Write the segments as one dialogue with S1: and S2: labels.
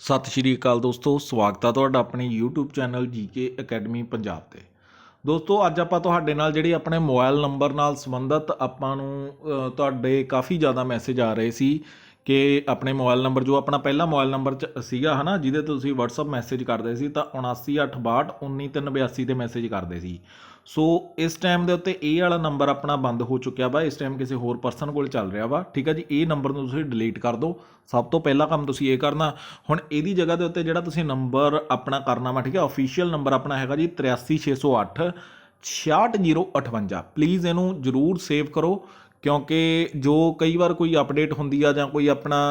S1: ਸਤਿ ਸ਼੍ਰੀ ਅਕਾਲ ਦੋਸਤੋ, ਸਵਾਗਤ ਹੈ ਤੁਹਾਡਾ ਆਪਣੇ YouTube channel GK academy Punjab ਤੇ। ਦੋਸਤੋ, ਅੱਜ ਆਪਾਂ ਤੁਹਾਡੇ ਨਾਲ ਜਿਹੜੇ ਆਪਣੇ ਮੋਬਾਈਲ ਨੰਬਰ ਨਾਲ ਸੰਬੰਧਿਤ ਆਪਾਂ ਨੂੰ ਤੁਹਾਡੇ ਕਾਫੀ ਜ਼ਿਆਦਾ ਮੈਸੇਜ ਆ ਰਹੇ ਸੀ ਕਿ ਆਪਣੇ ਮੋਬਾਈਲ ਨੰਬਰ, ਜੋ ਆਪਣਾ ਪਹਿਲਾ ਮੋਬਾਈਲ ਨੰਬਰ ਚ ਸੀਗਾ, ਹਨਾ, ਜਿਹਦੇ ਤੋਂ ਤੁਸੀਂ WhatsApp ਮੈਸੇਜ ਕਰਦੇ ਸੀ, ਤਾਂ 7982191382 ਤੇ ਮੈਸੇਜ ਕਰਦੇ ਸੀ। ਸੋ ਇਸ ਟਾਈਮ ਦੇ ਉੱਤੇ ਇਹ ਵਾਲਾ ਨੰਬਰ ਆਪਣਾ ਬੰਦ ਹੋ ਚੁੱਕਿਆ ਵਾ, ਇਸ ਟਾਈਮ ਕਿਸੇ ਹੋਰ ਪਰਸਨ ਕੋਲ ਚੱਲ ਰਿਹਾ ਵਾ, ਠੀਕ ਆ ਜੀ? ਇਹ ਨੰਬਰ ਨੂੰ ਤੁਸੀਂ ਡਿਲੀਟ ਕਰ ਦਿਓ। ਸਭ ਤੋਂ ਪਹਿਲਾ ਕੰਮ ਤੁਸੀਂ ਇਹ ਕਰਨਾ, ਹੁਣ ਇਹਦੀ ਜਗ੍ਹਾ ਦੇ ਉੱਤੇ ਜਿਹੜਾ ਤੁਸੀਂ ਨੰਬਰ ਆਪਣਾ ਕਰਨਾ ਵਾ, ਠੀਕ ਆ? ਅਫੀਸ਼ੀਅਲ ਨੰਬਰ ਆਪਣਾ ਹੈਗਾ ਜੀ 83608 66058 ਪਲੀਜ਼ ਇਹਨੂੰ ਜਰੂਰ ਸੇਵ ਕਰੋ, ਕਿਉਂਕਿ ਜੋ ਕਈ ਵਾਰ ਕੋਈ ਅਪਡੇਟ ਹੁੰਦੀ ਆ ਜਾਂ ਕੋਈ ਆਪਣਾ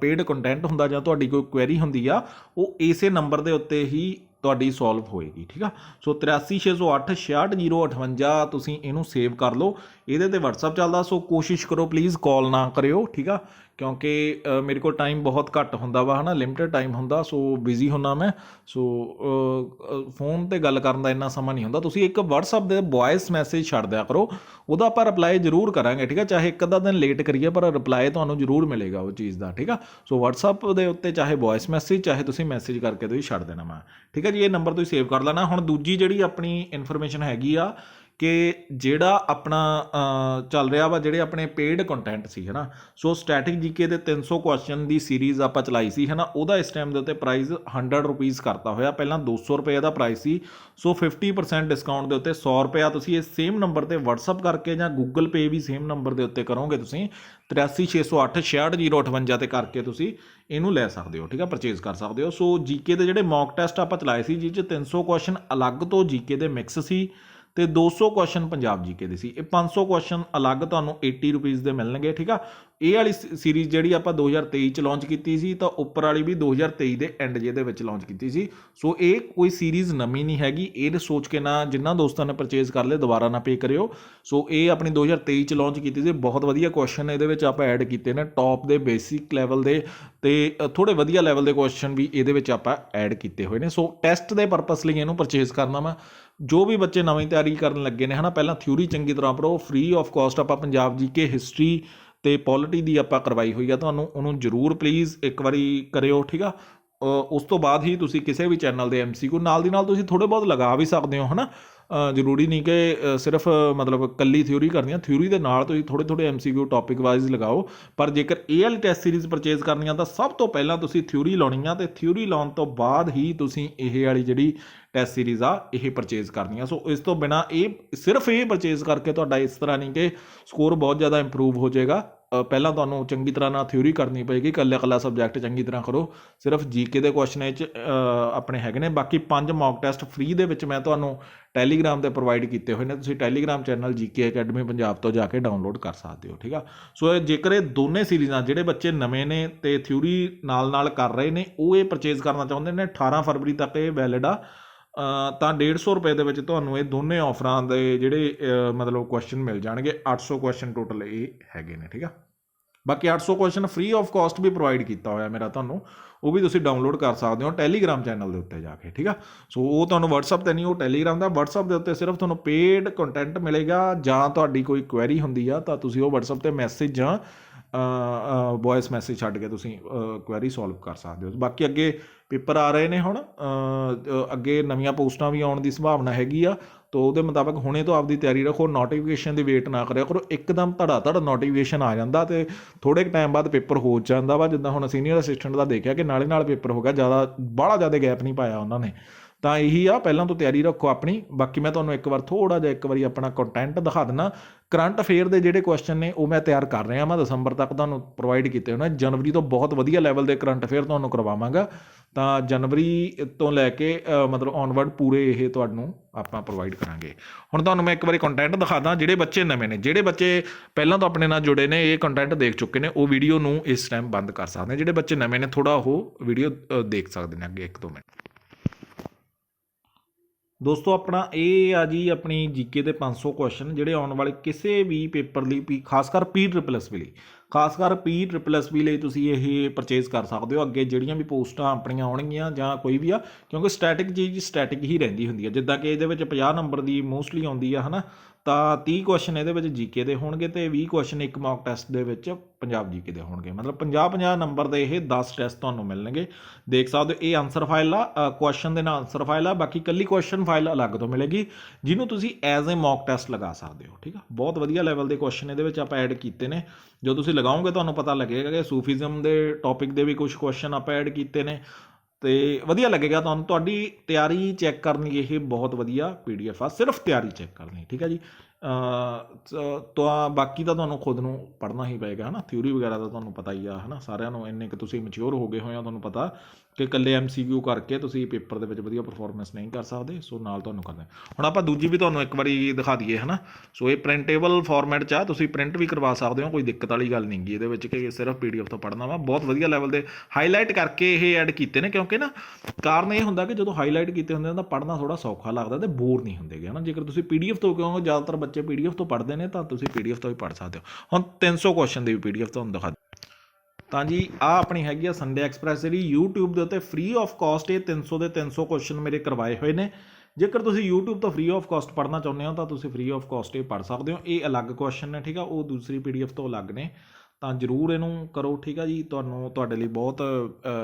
S1: ਪੇਡ ਕੰਟੈਂਟ ਹੁੰਦਾ ਜਾਂ ਤੁਹਾਡੀ ਕੋਈ ਕੁਐਰੀ ਹੁੰਦੀ ਆ, ਉਹ ਇਸੇ ਨੰਬਰ ਦੇ ਉੱਤੇ ਹੀ ਤੁਹਾਡੀ ਸੋਲਵ ਹੋਏਗੀ ਠੀਕ ਆ? ਸੋ 83608 66058 ਤੁਸੀਂ ਇਹਨੂੰ ਸੇਵ ਕਰ ਲਓ। ਇਹਦੇ ਤੇ WhatsApp ਚੱਲਦਾ, ਸੋ ਕੋਸ਼ਿਸ਼ ਕਰੋ ਪਲੀਜ਼ ਕਾਲ ਨਾ ਕਰਿਓ, ਠੀਕ ਆ? ਕਿਉਂਕਿ ਮੇਰੇ ਕੋਲ ਟਾਈਮ ਬਹੁਤ ਘੱਟ ਹੁੰਦਾ ਵਾ, ਹਨਾ? ਲਿਮਟਿਡ ਟਾਈਮ ਹੁੰਦਾ, ਸੋ ਬਿਜ਼ੀ ਹੁੰਨਾ ਮੈਂ। ਸੋ ਫੋਨ ਤੇ ਗੱਲ ਕਰਨ ਦਾ ਇੰਨਾ ਸਮਾਂ ਨਹੀਂ ਹੁੰਦਾ। ਤੁਸੀਂ ਇੱਕ WhatsApp ਦੇ ਵੌਇਸ ਮੈਸੇਜ ਛੱਡ ਦਿਆ ਕਰੋ, ਉਹਦਾ ਆਪਾਂ ਰਿਪਲਾਈ ਜ਼ਰੂਰ ਕਰਾਂਗੇ, ਠੀਕ ਆ? ਚਾਹੇ ਇੱਕ ਅੱਧਾ ਦਿਨ ਲੇਟ ਕਰੀਏ, ਪਰ ਰਿਪਲਾਈ ਤੁਹਾਨੂੰ ਜ਼ਰੂਰ ਮਿਲੇਗਾ ਉਹ ਚੀਜ਼ ਦਾ, ਠੀਕ ਆ? ਸੋ WhatsApp ਦੇ ਉੱਤੇ ਚਾਹੇ ਵੌਇਸ ਮੈਸੇਜ ਚਾਹੇ ਤੁਸੀਂ ਮੈਸੇਜ ਕਰਕੇ ਤੁਸੀਂ ਛੱਡ ਦੇਣਾ ਵਾ, ਠੀਕ ਆ ਜੀ? ਇਹ ਨੰਬਰ ਤੁਸੀਂ ਸੇਵ ਕਰ ਲੈਣਾ। ਹੁਣ ਦੂਜੀ ਜਿਹੜੀ ਆਪਣੀ ਇਨਫੋਰਮੇਸ਼ਨ ਹੈਗੀ ਆ ਕਿ ਜਿਹੜਾ ਆਪਣਾ ਚੱਲ ਰਿਹਾ ਵਾ, ਜਿਹੜੇ ਆਪਣੇ ਪੇਡ ਕੰਟੈਂਟ ਸੀ, ਹਨਾ? ਸੋ ਸਟੈਟਿਕ ਜੀਕੇ ਦੇ 300 ਕੁਐਸਚਨ ਦੀ ਸੀਰੀਜ਼ ਆਪਾਂ ਚਲਾਈ ਸੀ, ਹਨਾ? ਉਹਦਾ ਇਸ ਟਾਈਮ ਦੇ ਉੱਤੇ ਪ੍ਰਾਈਸ 100 ਰੁਪੀਸ ਕਰਤਾ ਹੋਇਆ। ਪਹਿਲਾਂ 200 ਰੁਪਏ ਦਾ ਪ੍ਰਾਈਸ ਸੀ, ਸੋ 50% ਡਿਸਕਾਊਂਟ ਦੇ ਉੱਤੇ 100 ਰੁਪਿਆ ਤੁਸੀਂ ਇਹ ਸੇਮ ਨੰਬਰ ਤੇ WhatsApp ਕਰਕੇ ਜਾਂ Google Pay ਵੀ ਸੇਮ ਨੰਬਰ ਦੇ ਉੱਤੇ ਕਰੋਗੇ ਤੁਸੀਂ। 83608 66058 ਤੇ ਕਰਕੇ ਤੁਸੀਂ ਇਹਨੂੰ ਲੈ ਸਕਦੇ ਹੋ, ਠੀਕ ਆ? ਪਰਚੇਜ਼ ਕਰ ਸਕਦੇ ਹੋ। ਸੋ ਜੀਕੇ ਦੇ ਜਿਹੜੇ ਮੌਕ ਟੈਸਟ ਆਪਾਂ ਚਲਾਏ ਸੀ, ਜਿਹ 'ਚ 300 ਕੁਐਸਚਨ ਅਲੱਗ ਤੋਂ ਜੀਕੇ ਦੇ ਮਿਕਸ ਸੀ। ਤੇ 200 ਕੁਐਸਚਨ ਪੰਜਾਬ ਜੀਕੇ ਦੇ ਸੀ। ਇਹ 500 ਕੁਐਸਚਨ ਅਲੱਗ ਤੁਹਾਨੂੰ 80 ਰੁਪੀਸ ਦੇ ਮਿਲਣਗੇ ਠੀਕ ਆ? ਇਹ ਵਾਲੀ ਸੀਰੀਜ਼ ਜਿਹੜੀ ਆਪਾਂ 2023 ਚ ਲਾਂਚ ਕੀਤੀ ਸੀ ਤਾਂ ਉੱਪਰ ਵਾਲੀ ਵੀ 2023 ਦੇ ਐਂਡ ਜੇ ਦੇ ਵਿੱਚ ਲਾਂਚ ਕੀਤੀ ਸੀ। ਸੋ ਇਹ ਕੋਈ ਸੀਰੀਜ਼ ਨਵੀਂ ਨਹੀਂ ਹੈਗੀ। ਇਹ ਸੋਚ ਕੇ ਨਾ ਜਿੰਨਾ ਦੋਸਤਾਂ ਨੇ ਪਰਚੇਜ਼ ਕਰ ਲਏ ਦੁਬਾਰਾ ਨਾ ਪੇ ਕਰਿਓ। ਸੋ ਇਹ ਆਪਣੀ 2023 ਚ ਲਾਂਚ ਕੀਤੀ ਸੀ। ਬਹੁਤ ਵਧੀਆ ਕੁਐਸਚਨ ਇਹਦੇ ਵਿੱਚ ਆਪਾਂ ਐਡ ਕੀਤੇ ਨੇ। ਟੌਪ ਦੇ ਬੇਸਿਕ ਲੈਵਲ ਦੇ ਤੇ ਅ, ਥੋੜੇ ਵਧੀਆ ਲੈਵਲ ਦੇ ਕੁਐਸਚਨ ਵੀ ਇਹਦੇ ਵਿੱਚ ਆਪਾਂ ਐਡ ਕੀਤੇ ਹੋਏ ਨੇ। ਸੋ ਟੈਸਟ ਦੇ ਪਰਪਸ ਲਈ ਇਹਨੂੰ ਪਰਚੇਜ਼ ਕਰਨਾ ਵਾ। ਜੋ ਵੀ ਬੱਚੇ ਨਵੀਂ ਤਿਆਰੀ ਕਰਨ ਲੱਗੇ ਨੇ ਹਨਾ ਪਹਿਲਾਂ ਥਿਊਰੀ ਚੰਗੀ ਤਰ੍ਹਾਂ ਪੜੋ ਫ੍ਰੀ ਆਫ ਕਾਸਟ ਆਪਾਂ ਪੰਜਾਬ ਜੀਕੇ ਹਿਸਟਰੀ ਤੇ ਪੋਲਿਟੀ ਦੀ ਆਪਾਂ ਕਰਵਾਈ ਹੋਈ ਆ ਤੁਹਾਨੂੰ ਉਹਨੂੰ ਜਰੂਰ ਪਲੀਜ਼ ਇੱਕ ਵਾਰੀ ਕਰਿਓ ਠੀਕ ਆ? ਉਸ ਤੋਂ ਬਾਅਦ ਹੀ ਤੁਸੀਂ ਕਿਸੇ ਵੀ ਚੈਨਲ ਦੇ ਐਮਸੀਕਿਊ ਨਾਲ ਦੀ ਨਾਲ ਤੁਸੀਂ ਥੋੜੇ ਬਹੁਤ ਲਗਾ ਵੀ ਸਕਦੇ ਹੋ ਹਨਾ? ਅ, ਜ਼ਰੂਰੀ ਨਹੀਂ ਕਿ ਸਿਰਫ ਮਤਲਬ ਕੱਲੀ ਥਿਊਰੀ ਕਰਨੀ ਆ ਥਿਊਰੀ ਦੇ ਨਾਲ ਤੁਸੀਂ ਥੋੜੇ ਥੋੜੇ ਐਮਸੀਕਿਊ ਟੌਪਿਕ ਵਾਈਜ਼ ਲਗਾਓ, ਪਰ ਜੇਕਰ ਇਹ ਵਾਲੀ ਟੈਸਟ ਸੀਰੀਜ਼ ਪਰਚੇਜ਼ ਕਰਨੀ ਆ ਤਾਂ ਸਭ ਤੋਂ ਪਹਿਲਾਂ ਤੁਸੀਂ ਥਿਊਰੀ ਲਾਉਣੀ ਆ ਤੇ ਥਿਊਰੀ ਲਾਉਣ ਤੋਂ ਬਾਅਦ ਹੀ ਤੁਸੀਂ ਇਹ ਵਾਲੀ ਜਿਹੜੀ ਟੈਸਟ ਸੀਰੀਜ਼ ਆ, ਇਹ ਪਰਚੇਜ਼ ਕਰਨੀ ਆ ਸੋ ਇਸ ਤੋਂ ਬਿਨਾ ਇਹ, ਸਿਰਫ ਇਹ ਪਰਚੇਜ਼ ਕਰਕੇ ਤੁਹਾਡਾ ਇਸ ਤਰ੍ਹਾਂ ਨਹੀਂ ਕਿ ਸਕੋਰ ਬਹੁਤ ਜ਼ਿਆਦਾ ਇੰਪਰੂਵ ਹੋ ਜਾਏਗਾ। ਪਹਿਲਾਂ ਤੁਹਾਨੂੰ ਚੰਗੀ ਤਰ੍ਹਾਂ ਨਾਲ ਥਿਊਰੀ ਕਰਨੀ ਪਏਗੀ, ਇਕੱਲਾ ਇਕੱਲਾ ਸਬਜੈਕਟ ਚੰਗੀ ਤਰ੍ਹਾਂ ਕਰੋ। ਸਿਰਫ ਜੀਕੇ ਦੇ ਕੁਐਸਚਨ ਇਹ 'ਚ ਆਪਣੇ ਹੈਗੇ ਨੇ। ਬਾਕੀ ਪੰਜ ਮੌਕ ਟੈਸਟ ਫ੍ਰੀ ਦੇ ਵਿੱਚ ਮੈਂ ਤੁਹਾਨੂੰ ਟੈਲੀਗ੍ਰਾਮ ਤੇ ਪ੍ਰੋਵਾਈਡ ਕੀਤੇ ਹੋਏ ਨੇ। ਤੁਸੀਂ Telegram channel GK academy Punjab ਤੋਂ ਜਾ ਕੇ ਡਾਊਨਲੋਡ ਕਰ ਸਕਦੇ ਹੋ, ਠੀਕ ਆ? ਸੋ ਇਹ ਜੇਕਰ ਇਹ ਦੋਨੇ ਸੀਰੀਜ਼ਾਂ ਜਿਹੜੇ ਬੱਚੇ ਨਵੇਂ ਨੇ ਤੇ ਥਿਊਰੀ ਨਾਲ ਨਾਲ ਕਰ ਰਹੇ ਨੇ, ਉਹ ਇਹ ਪਰਚੇਜ਼ ਕਰਨਾ ਚਾਹੁੰਦੇ ਨੇ 18 ਫਰਵਰੀ ਤੱਕ ਇਹ ਵੈਲਿਡ ਆ। ਤਾਂ 150 ਰੁਪਏ ਦੇ ਵਿੱਚ ਤੁਹਾਨੂੰ ਇਹ ਦੋਨੇ ਆਫਰਾਂ ਦੇ ਜਿਹੜੇ ਮਤਲਬ ਕੁਐਸਚਨ ਮਿਲ ਜਾਣਗੇ। 800 ਕੁਐਸਚਨ ਟੋਟਲ ਇਹ ਹੈਗੇ ਨੇ, ਠੀਕ ਆ? ਬਾਕੀ 800 ਕੁਐਸਚਨ ਫ੍ਰੀ ਆਫ ਕਾਸਟ ਵੀ ਪ੍ਰੋਵਾਈਡ ਕੀਤਾ ਹੋਇਆ ਮੇਰਾ ਤੁਹਾਨੂੰ। ਉਹ ਵੀ ਤੁਸੀਂ ਡਾਊਨਲੋਡ ਕਰ ਸਕਦੇ ਹੋ ਟੈਲੀਗ੍ਰਾਮ ਚੈਨਲ ਦੇ ਉੱਤੇ ਜਾ ਕੇ, ਠੀਕ ਆ? ਸੋ ਉਹ ਤੁਹਾਨੂੰ WhatsApp ਤੇ ਨਹੀਂ, ਉਹ ਟੈਲੀਗ੍ਰਾਮ ਦਾ। WhatsApp ਦੇ ਉੱਤੇ ਸਿਰਫ ਤੁਹਾਨੂੰ ਪੇਡ ਕੰਟੈਂਟ ਮਿਲੇਗਾ ਜਾਂ ਤੁਹਾਡੀ ਕੋਈ ਕੁਐਰੀ ਹੁੰਦੀ ਆ, ਤਾਂ ਤੁਸੀਂ ਉਹ WhatsApp ਤੇ ਮੈਸੇਜ ਜਾਂ ਵੌਇਸ ਮੈਸੇਜ ਛੱਡ ਕੇ ਤੁਸੀਂ ਕੁਐਰੀ ਸੋਲਵ ਕਰ ਸਕਦੇ ਹੋ। ਬਾਕੀ ਅੱਗੇ ਪੇਪਰ ਆ ਰਹੇ ਨੇ ਹੁਣ ਅੱਗੇ ਨਵੀਆਂ ਪੋਸਟਾਂ ਵੀ ਆਉਣ ਦੀ ਸੰਭਾਵਨਾ ਹੈਗੀ ਆ, ਤੋ ਉਹਦੇ ਮੁਤਾਬਕ ਹੁਣੇ ਤੋਂ ਆਪਦੀ ਤਿਆਰੀ ਰੱਖੋ ਨੋਟੀਫਿਕੇਸ਼ਨ ਦੀ ਵੇਟ ਨਾ ਕਰਿਆ ਕਰੋ, ਇੱਕਦਮ ਧੜਾ ਧੜ ਨੋਟੀਫਿਕੇਸ਼ਨ ਆ ਜਾਂਦਾ ਤੇ ਥੋੜੇ ਟਾਈਮ ਬਾਅਦ ਪੇਪਰ ਹੋ ਜਾਂਦਾ ਵਾ, ਜਿੱਦਾਂ ਹੁਣ ਸੀਨੀਅਰ ਅਸਿਸਟੈਂਟ ਦਾ ਦੇਖਿਆ ਕਿ ਨਾਲੇ ਨਾਲ ਪੇਪਰ ਹੋ ਗਿਆ, ਜ਼ਿਆਦਾ, ਬਾਹਲਾ ਜ਼ਿਆਦਾ ਗੈਪ ਨਹੀਂ ਪਾਇਆ ਉਹਨਾਂ ਨੇ। ਤਾਂ ਇਹੀ ਆ, ਪਹਿਲਾਂ ਤੋਂ ਤਿਆਰੀ ਰੱਖੋ ਆਪਣੀ। ਬਾਕੀ ਮੈਂ ਤੁਹਾਨੂੰ ਇੱਕ ਵਾਰ ਥੋੜਾ ਜਿਹਾ ਇੱਕ ਵਾਰੀ ਆਪਣਾ ਕੰਟੈਂਟ ਦਿਖਾ ਦਿੰਨਾ। ਕਰੰਟ ਅਫੇਅਰ ਦੇ ਜਿਹੜੇ ਕੁਐਸਚਨ ਨੇ, ਉਹ ਮੈਂ ਤਿਆਰ ਕਰ ਰਿਹਾ ਮੈਂ ਦਸੰਬਰ ਤੱਕ ਤੁਹਾਨੂੰ ਪ੍ਰੋਵਾਈਡ ਕੀਤੇ ਹੋਣਾ। ਜਨਵਰੀ ਤੋਂ ਬਹੁਤ ਵਧੀਆ ਲੈਵਲ ਦੇ ਕਰੰਟ ਅਫੇਅਰ ਤੁਹਾਨੂੰ ਕਰਵਾਵਾਂਗਾ। ਤਾਂ ਜਨਵਰੀ ਤੋਂ ਲੈ ਕੇ ਮਤਲਬ ਔਨਵਰਡ ਪੂਰੇ ਇਹ ਤੁਹਾਨੂੰ ਆਪਾਂ ਪ੍ਰੋਵਾਈਡ ਕਰਾਂਗੇ। ਹੁਣ ਤੁਹਾਨੂੰ ਮੈਂ ਇੱਕ ਵਾਰੀ ਕੰਟੈਂਟ ਦਿਖਾਦਾ ਜਿਹੜੇ ਬੱਚੇ ਨਵੇਂ ਨੇ। ਜਿਹੜੇ ਬੱਚੇ ਪਹਿਲਾਂ ਤੋਂ ਆਪਣੇ ਨਾਲ ਜੁੜੇ ਨੇ, ਇਹ ਕੰਟੈਂਟ ਦੇਖ ਚੁੱਕੇ ਨੇ, ਉਹ ਵੀਡੀਓ ਨੂੰ ਇਸ ਟਾਈਮ ਬੰਦ ਕਰ ਸਕਦੇ ਨੇ। ਜਿਹੜੇ ਬੱਚੇ ਨਵੇਂ ਨੇ ਥੋੜਾ ਉਹ ਵੀਡੀਓ ਦੇਖ ਸਕਦੇ ਨੇ ਅੱਗੇ ਇੱਕ ਦੋ ਮਿੰਟ। ਦੋਸਤੋ, ਆਪਣਾ ਇਹ ਆ ਜੀ ਆਪਣੀ ਜੀਕੇ ਦੇ 500 ਕੁਐਸਚਨ ਜਿਹੜੇ ਆਉਣ ਵਾਲੇ ਕਿਸੇ ਵੀ ਪੇਪਰ ਲਈ ਵੀ, ਖਾਸ ਕਰ ਪੀ ਟ੍ਰਿਪਲ ਐਸ ਲਈ। ਖਾਸ ਕਰ ਪੀ ਟ੍ਰਿਪਲਸ ਵੀ ਲਈ ਤੁਸੀਂ ਇਹ ਪਰਚੇਜ਼ ਕਰ ਸਕਦੇ ਹੋ। ਅੱਗੇ ਜਿਹੜੀਆਂ ਵੀ ਪੋਸਟਾਂ ਆਪਣੀਆਂ ਆਉਣਗੀਆਂ ਜਾਂ ਕੋਈ ਵੀ ਆ, ਕਿਉਂਕਿ ਸਟੈਟਿਕ ਚੀਜ਼ ਸਟੈਟਿਕ ਹੀ ਰਹਿੰਦੀ ਹੁੰਦੀ ਹੈ ਜਿੱਦਾਂ ਕਿ ਇਹਦੇ ਵਿੱਚ 50 ਨੰਬਰ ਦੀ ਮੋਸਟਲੀ ਆਉਂਦੀ ਆ, ਹਨਾ? ਤਾਂ 30 ਕੁਐਸਚਨ ਇਹਦੇ ਵਿੱਚ ਜੀਕੇ ਦੇ ਹੋਣਗੇ ਤੇ 20 ਕੁਐਸਚਨ ਇੱਕ ਮੌਕ ਟੈਸਟ ਦੇ ਵਿੱਚ ਪੰਜਾਬ ਜੀਕੇ ਦੇ ਹੋਣਗੇ। ਮਤਲਬ 50 50 ਨੰਬਰ ਦੇ ਇਹ 10 ਟੈਸਟ ਤੁਹਾਨੂੰ ਮਿਲਣਗੇ। ਦੇਖ ਸਕਦੇ ਹੋ, ਇਹ ਆਨਸਰ ਫਾਈਲ ਆ ਕੁਐਸਚਨ ਦੇ ਨਾਲ ਆਨਸਰ ਫਾਈਲ ਆ, ਬਾਕੀ ਕੱਲੀ ਕੁਐਸਚਨ ਫਾਈਲ ਅਲੱਗ ਤੋਂ ਮਿਲੇਗੀ, ਜਿਹਨੂੰ ਤੁਸੀਂ ਐਜ਼ ਅ ਮੌਕ ਟੈਸਟ ਲਗਾ ਸਕਦੇ ਹੋ, ਠੀਕ ਆ? ਬਹੁਤ ਵਧੀਆ ਲੈਵਲ ਦੇ ਕੁਐਸਚਨ ਇਹਦੇ ਵਿੱਚ ਆਪਾਂ ਐਡ ਕੀਤੇ ਨੇ। ਜੋ ਤੁਸੀਂ ਲਗਾਓਗੇ ਤੁਹਾਨੂੰ ਪਤਾ ਲੱਗੇਗਾ ਕਿ ਸੂਫੀਜ਼ਮ ਦੇ ਟੌਪਿਕ ਦੇ ਵੀ ਕੁਝ ਕੁਐਸਚਨ ਆਪਾਂ ਐਡ ਕੀਤੇ ਨੇ। ਤੇ ਵਧੀਆ ਲੱਗੇਗਾ ਤੁਹਾਨੂੰ, ਤੁਹਾਡੀ ਤਿਆਰੀ ਚੈੱਕ ਕਰਨੀ, ਇਹ ਬਹੁਤ ਵਧੀਆ ਪੀਡੀਐਫ ਆ, ਸਿਰਫ ਤਿਆਰੀ ਚੈੱਕ ਕਰਨੀ, ਠੀਕ ਹੈ ਜੀ? ਤਾਂ ਬਾਕੀ ਤਾਂ ਤੁਹਾਨੂੰ ਖੁਦ ਨੂੰ ਪੜ੍ਹਨਾ ਹੀ ਪਏਗਾ ਹੈ ਨਾ ਥਿਊਰੀ ਵਗੈਰਾ ਦਾ ਤੁਹਾਨੂੰ ਪਤਾ ਹੀ ਆ ਹੈ ਨਾ ਸਾਰਿਆਂ ਨੂੰ ਇੰਨੇ ਕਿ ਤੁਸੀਂ ਮੈਚੁਰ ਹੋ ਗਏ ਹੋਏ ਆ, ਤੁਹਾਨੂੰ ਪਤਾ ਕਿ ਇਕੱਲੇ ਐਮਸੀਕਿਊ ਕਰਕੇ ਤੁਸੀਂ ਪੇਪਰ ਦੇ ਵਿੱਚ ਵਧੀਆ ਪਰਫਾਰਮੈਂਸ ਨਹੀਂ ਕਰ ਸਕਦੇ, ਸੋ ਨਾਲ ਤੁਹਾਨੂੰ ਕਰਨਾ ਹੁਣ ਆਪਾਂ ਦੂਜੀ ਵੀ ਤੁਹਾਨੂੰ ਇੱਕ ਵਾਰੀ ਦਿਖਾ ਦਈਏ ਨਾ ਸੋ ਇਹ ਪ੍ਰਿੰਟੇਬਲ ਫਾਰਮੈਟ 'ਚ ਆ, ਤੁਸੀਂ ਪ੍ਰਿੰਟ ਵੀ ਕਰਵਾ ਸਕਦੇ ਹੋ, ਕੋਈ ਦਿੱਕਤ ਵਾਲੀ ਗੱਲ ਨਹੀਂ ਗੀ ਇਹਦੇ ਵਿੱਚ ਕਿ ਸਿਰਫ ਪੀਡੀਐਫ ਤੋਂ ਪੜ੍ਹਨਾ ਵਾ। ਬਹੁਤ ਵਧੀਆ ਲੈਵਲ ਦੇ ਹਾਈਲਾਈਟ ਕਰਕੇ ਇਹ ਐਡ ਕੀਤੇ ਨੇ, ਕਿਉਂਕਿ ਨਾ ਕਾਰਨ ਇਹ ਹੁੰਦਾ ਕਿ ਜਦੋਂ ਹਾਈਲਾਈਟ ਕੀਤੇ ਹੁੰਦੇ ਨੇ ਤਾਂ ਪੜ੍ਹਨਾ ਥੋੜਾ ਸੌਖਾ ਲੱਗਦਾ ਤੇ ਬੋਰ ਨਹੀਂ ਹੁੰਦੇ ਹੈ ਨਾ ਜੇਕਰ ਤੁਸੀਂ ਪੀਡੀਐਫ ਤੋਂ ਕਿਉਂਕਿ ਜ਼ਿਆਦਾਤਰ ਬੱਚੇ ਪੀਡੀਐਫ ਤੋਂ ਪੜ੍ਹਦੇ ਨੇ, ਤਾਂ ਤੁਸੀਂ ਪੀਡੀਐਫ ਤੋਂ ਵੀ ਪੜ੍ਹ ਸਕਦੇ ਹੋ। ਹੁਣ 300 ਕੁਐਸਚਨ ਦੀ ਵੀ ਪੀਡੀਐਫ ਤੁਹਾਨੂੰ ਦਿਖਾ ਤਾਂ ਜੀ ਆ ਆਪਣੀ ਹੈਗੀ ਆ ਸੰਡੇ ਐਕਸਪ੍ਰੈਸ ਜਿਹੜੀ, YouTube ਦੇ ਉੱਤੇ ਫ੍ਰੀ ਆਫ ਕਾਸਟ ਇਹ 300 ਦੇ 300 ਕੁਐਸਚਨ ਮੇਰੇ ਕਰਵਾਏ ਹੋਏ ਨੇ। ਜੇਕਰ ਤੁਸੀਂ YouTube ਤੋਂ ਫ੍ਰੀ ਆਫ ਕਾਸਟ ਪੜ੍ਹਨਾ ਚਾਹੁੰਦੇ ਹੋ, ਤਾਂ ਤੁਸੀਂ ਫ੍ਰੀ ਆਫ ਕਾਸਟ ਇਹ ਪੜ੍ਹ ਸਕਦੇ ਹੋ। ਇਹ ਅਲੱਗ ਕੁਐਸਚਨ ਨੇ, ਠੀਕ ਆ? ਉਹ ਦੂਸਰੀ ਪੀਡੀਐਫ ਤੋਂ ਅਲੱਗ ਨੇ। ਤਾਂ ਜਰੂਰ ਇਹਨੂੰ ਕਰੋ, ਠੀਕ ਆ ਜੀ। ਤੁਹਾਨੂੰ ਤੁਹਾਡੇ ਲਈ ਬਹੁਤ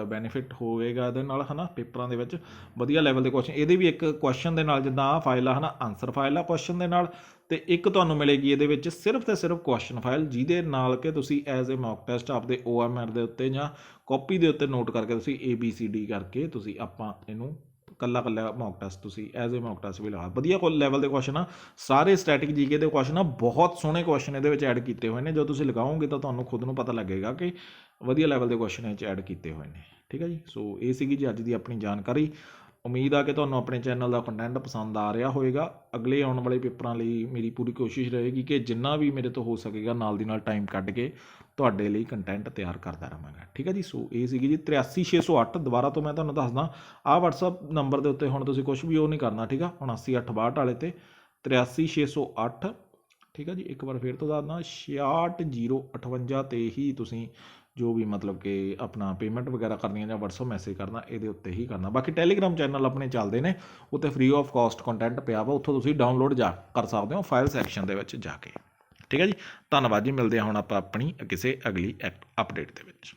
S1: ਬੈਨੀਫਿਟ ਹੋਵੇਗਾ ਇਹਦੇ ਨਾਲ, ਹਨਾ, ਪੇਪਰਾਂ ਦੇ ਵਿੱਚ। ਵਧੀਆ ਲੈਵਲ ਦੇ ਕੁਐਸਚਨ ਇਹਦੇ ਵੀ ਇੱਕ ਕੁਐਸਚਨ ਦੇ ਨਾਲ ਜਿੱਦਾਂ ਆ ਫਾਈਲ ਆ, ਹਨਾ ਆਨਸਰ ਫਾਈਲ ਆ ਕੁਐਸਚਨ ਦੇ ਨਾਲ। ਤੇ ਇੱਕ ਤੁਹਾਨੂੰ ਮਿਲੇਗੀ ਇਹਦੇ ਵਿੱਚ ਸਿਰਫ ਤੇ ਸਿਰਫ ਕੁਐਸਚਨ ਫਾਈਲ ਜਿਹਦੇ ਨਾਲ ਕਿ ਤੁਸੀਂ ਐਜ਼ ਅ ਮੌਕ ਟੈਸਟ ਆਪਦੇ OMR ਦੇ ਉੱਤੇ ਜਾਂ ਕਾਪੀ ਦੇ ਉੱਤੇ ਨੋਟ ਕਰਕੇ ਤੁਸੀਂ ABCD ਕਰਕੇ ਤੁਸੀਂ ਆਪਾਂ ਇਹਨੂੰ ਕੱਲਾ ਕੱਲਾ ਮੌਕ ਟੈਸਟ ਤੁਸੀਂ ਐਜ਼ ਅ ਮੌਕ ਟੈਸਟ ਵੀ ਲਗਾ ਵਧੀਆ ਕੋਲ ਲੈਵਲ ਦੇ ਕੁਐਸਚਨ ਆ। ਸਾਰੇ ਸਟੈਟਿਕ ਜੀਕੇ ਦੇ ਕੁਐਸਚਨ ਆ। ਬਹੁਤ ਸੋਹਣੇ ਕੁਐਸਚਨ ਇਹਦੇ ਵਿੱਚ ਐਡ ਕੀਤੇ ਹੋਏ ਨੇ। ਜਦੋਂ ਤੁਸੀਂ ਲਗਾਓਗੇ ਤਾਂ ਤੁਹਾਨੂੰ ਖੁਦ ਨੂੰ ਪਤਾ ਲੱਗੇਗਾ ਕਿ ਵਧੀਆ ਲੈਵਲ ਦੇ ਕੁਐਸਚਨ ਇਹ 'ਚ ਐਡ ਕੀਤੇ ਹੋਏ ਨੇ। ਠੀਕ ਹੈ ਜੀ? ਸੋ ਇਹ ਸੀਗੀ ਜੀ ਅੱਜ ਦੀ ਆਪਣੀ ਜਾਣਕਾਰੀ। ਉਮੀਦ ਆ ਕਿ ਤੁਹਾਨੂੰ ਆਪਣੇ ਚੈਨਲ ਦਾ ਕੰਟੈਂਟ ਪਸੰਦ ਆ ਰਿਹਾ ਹੋਵੇਗਾ। ਅਗਲੇ ਆਉਣ ਵਾਲੇ ਪੇਪਰਾਂ ਲਈ ਮੇਰੀ ਪੂਰੀ ਕੋਸ਼ਿਸ਼ ਰਹੇਗੀ ਕਿ ਜਿੰਨਾ ਵੀ ਮੇਰੇ ਤੋਂ ਹੋ ਸਕੇਗਾ, ਨਾਲ ਦੀ ਨਾਲ ਟਾਈਮ ਕੱਢ ਕੇ ਤੁਹਾਡੇ ਲਈ ਕੰਟੈਂਟ ਤਿਆਰ ਕਰਦਾ ਰਹਾਂਗਾ। ਠੀਕ ਹੈ ਜੀ? ਸੋ ਇਹ ਸੀਗੀ ਜੀ 83608 ਦੁਬਾਰਾ ਤੋਂ ਮੈਂ ਤੁਹਾਨੂੰ ਦੱਸਦਾ, ਆਹ WhatsApp ਨੰਬਰ ਦੇ ਉੱਤੇ ਹੁਣ ਤੁਸੀਂ ਕੁਝ ਵੀ ਉਹ ਨਹੀਂ ਕਰਨਾ, ਠੀਕ ਆ? 79862 ਵਾਲੇ ਤੇ 83608 ਠੀਕ ਆ ਜੀ? ਇੱਕ ਵਾਰ ਫੇਰ ਤੋਂ ਦੱਸਦਾ 66058 ਤੇ ਹੀ ਤੁਸੀਂ ਜੋ ਵੀ ਮਤਲਬ ਕਿ ਆਪਣਾ ਪੇਮੈਂਟ ਵਗੈਰਾ ਕਰਨੀ ਹੈ ਜਾਂ WhatsApp ਮੈਸੇਜ ਕਰਨਾ, ਇਹਦੇ ਉੱਤੇ ਹੀ ਕਰਨਾ। ਬਾਕੀ ਟੈਲੀਗ੍ਰਾਮ ਚੈਨਲ ਆਪਣੇ ਚੱਲਦੇ ਨੇ, ਉੱਤੇ ਫ੍ਰੀ ਆਫ ਕਾਸਟ ਕੰਟੈਂਟ ਪਿਆ ਵਾ, ਉੱਥੋਂ ਤੁਸੀਂ ਡਾਊਨਲੋਡ ਜਾ ਕਰ ਸਕਦੇ ਹੋ ਫਾਈਲ ਸੈਕਸ਼ਨ ਦੇ ਵਿੱਚ ਜਾ ਕੇ। ਠੀਕ ਹੈ ਜੀ? ਧੰਨਵਾਦ ਜੀ, ਮਿਲਦੇ ਹਾਂ ਹੁਣ ਆਪਾਂ ਆਪਣੀ ਕਿਸੇ ਅਗਲੀ ਅਪਡੇਟ ਦੇ ਵਿੱਚ।